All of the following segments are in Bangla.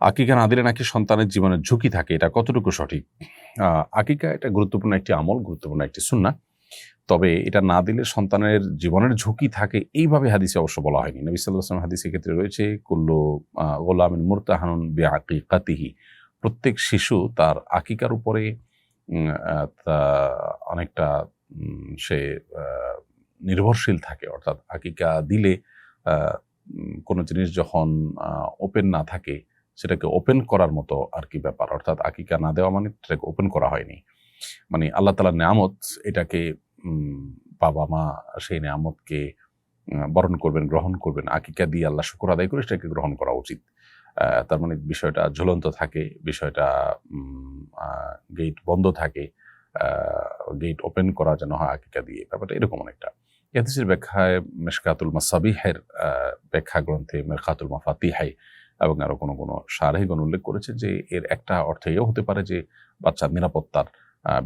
আকিকা না দিলে নাকি সন্তানের জীবনের ঝুঁকি থাকে এটা কতটুকু সঠিক? আকিকা এটা গুরুত্বপূর্ণ একটি আমল গুরুত্বপূর্ণ একটি সুন্না তবে এটা না দিলে সন্তানের জীবনের ঝুঁকি থাকে এইভাবে হাদিসে অবশ্য বলা হয়নি। নবী সাল্লাহ আসলাম হাদিসের ক্ষেত্রে রয়েছে কুল্লু আহ, গোলামিন মুরতাহানুন বি আকিকাতিহি প্রত্যেক শিশু তার আকিকার উপরে অনেকটা সে নির্ভরশীল থাকে। অর্থাৎ আকিকা দিলে কোনো জিনিস যখন ওপেন না থাকে সেটাকে ওপেন করার মতো আর কি ব্যাপার। অর্থাৎ আকিকা না দেওয়া মানে সেটাকে ওপেন করা হয়নি। মানে আল্লাহ তালার নিয়ামত এটাকে বাবা মা সেই নিয়ামতকে বরণ করবেন, গ্রহণ করবেন। আকিকা দিয়ে আল্লাহ শুকুর আদায় করে সেটাকে গ্রহণ করা উচিত। তার মানে বিষয়টা ঝুলন্ত থাকে, বিষয়টা গেট বন্ধ থাকে গেট ওপেন করা যেন হয় আকিকা দিয়ে। ব্যাপারটা এরকম অনেকটা। ইহাদিসের ব্যাখ্যায় মেশকাতুল মাসাবিহের ব্যাখ্যা গ্রন্থে মেরখাতুল মাফাতিহাই এবং আরও কোনো কোনো সারেহগণ উল্লেখ করেছে যে এর একটা অর্থ এও হতে পারে যে বাচ্চার নিরাপত্তার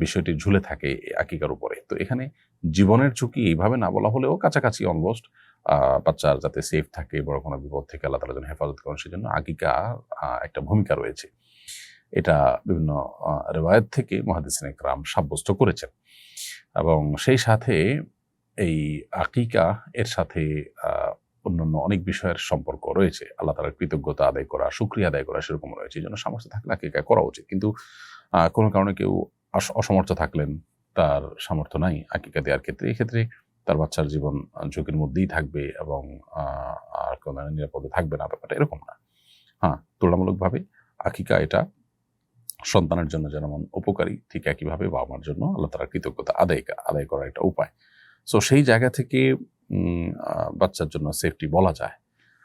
বিষয়টি ঝুলে থাকে আকিকার উপরে। তো এখানে জীবনের ঝুঁকি এইভাবে না বলা হলেও কাছাকাছি অলমোস্ট বাচ্চার যাতে সেফ থাকে, বড় কোনো বিপদ থেকে আল্লাহ তালা যেন হেফাজত করেন, সেজন্য আকিকা একটা ভূমিকা রয়েছে। এটা বিভিন্ন রেওয়ায়ত থেকে মহাদিসিন একরাম সাব্যস্ত করেছেন। এবং সেই সাথে এই আকিকা এর সাথে অন্যান্য অনেক বিষয়ের সম্পর্ক রয়েছে। আল্লাহ তালার কৃতজ্ঞতা আদায় করা সুক্রিয়া আদায় করা সেরকম রয়েছে। এই জন্য সামর্থ্য থাকলে আকিকা করা উচিত। কিন্তু কোনো কারণে কেউ অসমর্থ থাকলেন, তার সামর্থ্য নাই আকিকা দেওয়ার ক্ষেত্রে। এই ক্ষেত্রে তার বাচ্চার জীবন ঝুঁকির মধ্যেই থাকবে এবং আর কোনো নিরাপদে থাকবে না। ব্যাপারটা এরকম না। হ্যাঁ তুলনামূলকভাবে আকিকা এটা সন্তানের জন্য যেমন উপকারী, ঠিক একইভাবে বাবা মার জন্য আল্লাহ তালার কৃতজ্ঞতা আদায় আদায় করার একটা উপায়। সো সেই জায়গা থেকে বাচ্চার জন্য সেফটি বলা যায়।